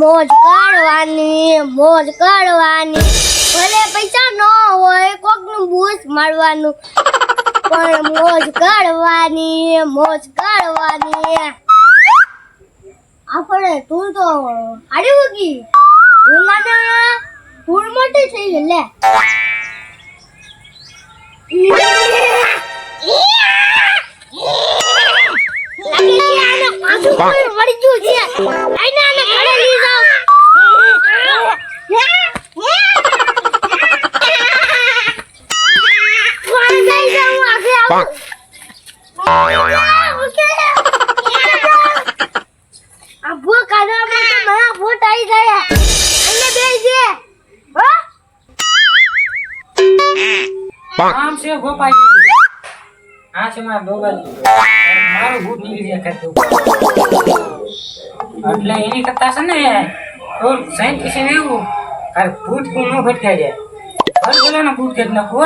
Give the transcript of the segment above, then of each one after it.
મોજ કરવાની મોજ કરવાની ભલે પૈસા ન હોય, કોકનું બૂસ મારવાનું. પણ મોજ કરવાની મોજ કરવાની આપણે તું તો હારી મૂકી હું માને ફૂલ મોટી થઈ ગઈ, લે. આ ભૂ કાઢવા માટે મારા આવી ગયા અને આ છે મારા ડોગાજી મારું ભૂત નીકળી જાય ખાતું એટલે એની કરતા છે ને તો સાઈન કિશન એવું અરે ભૂત કુ ન ભટકાઈ જાય. ભલે બોલો ને ભૂત ખેત નાખો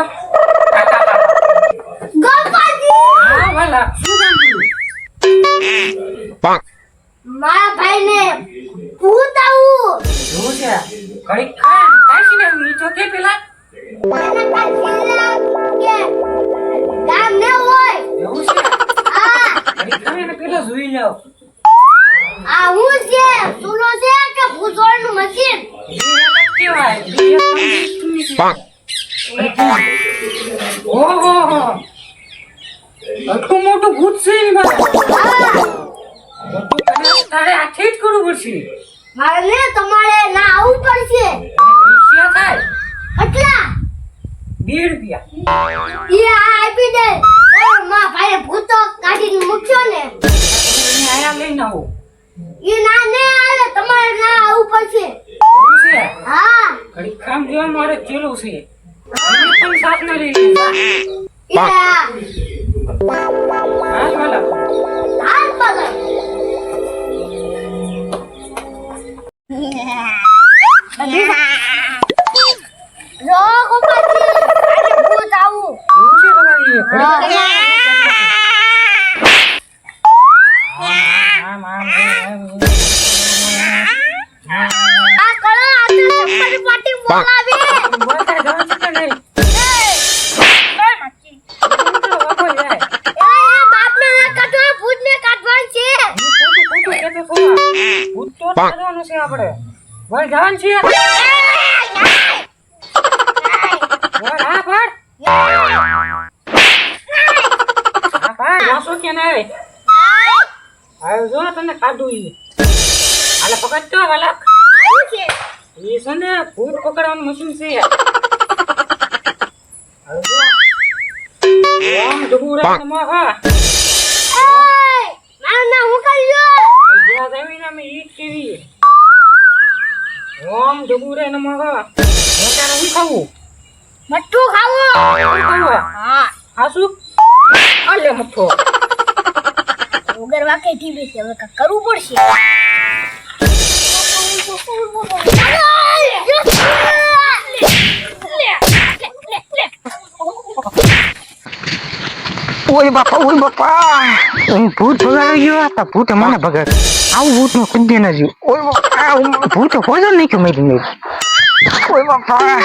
ગોપાજી હા વાલા. શું કામ કર્યું મારા ભાઈને ભૂત આવું. શું છે? કઈ ખા કાશી ને ઈ તો કે પેલા? ગામ ને હોય. એવું છે? આ ઘડીક ને પેલા જોઈ લો આ હું છે? સુનો છે કે ભૂતોળનું મશીન? એ એક કેવાય. ઓહો આટલું મોટું ભૂત છે એની પાસે. તારે હાથે જ કરવું પડશે. મારે તમારે ના આવવું પડશે. અને થાય. કેટલા બે રૂપિયા. એ આ આપી દે. તો મારા ભાઈએ ભૂતો કાઢીને મૂક્યો ને. આયા લઈને આવો. એ ના ને આવે. તમારે ના આવવું પડશે. હા. કામ જેવા મારે ચેલું છે. પણ સાથ ના લઈ લેતા. રો ગોપાજી આજે ભૂત આવું એવું છે તમારી આમ આમ આ કરો આ તો પાટી બોલાવી બોલતા જવાનું છે નહીં? ભૂત તો કાઢવાનું છે આપણે બોલ જવાનું છે. બોલ હા પાડ હા પાડ જાશો કે નહીં હવે જો તને ખાધું ઈ. હાલે પકડતો વાલા આવું છે ને ભૂત પકડવાનું મશીન છે. જો. આમ ડબુરા તમા હા એય, ના ના હું કર્યો જ્યાં જમીન અમે ઈ જ કેવી ઓમ ડબુરા નમઃ મોટા હું ખાવું? મઠ્ઠું ખાવું. ખાવું? હા. હાસુ અલે મઠ્ઠો. વગર વાકે ટીવી છે હવે કરવું પડશે. ઓય બાપા ઓય બાપા. અહીં ભૂત ભગાવી ગયો હતા ભૂત મને ભગાડ આવું ભૂતનું ખુદ ના જીવ ઓય બાપા, ભૂત કોઈ નહીં કે મેરી ઓય બાપા.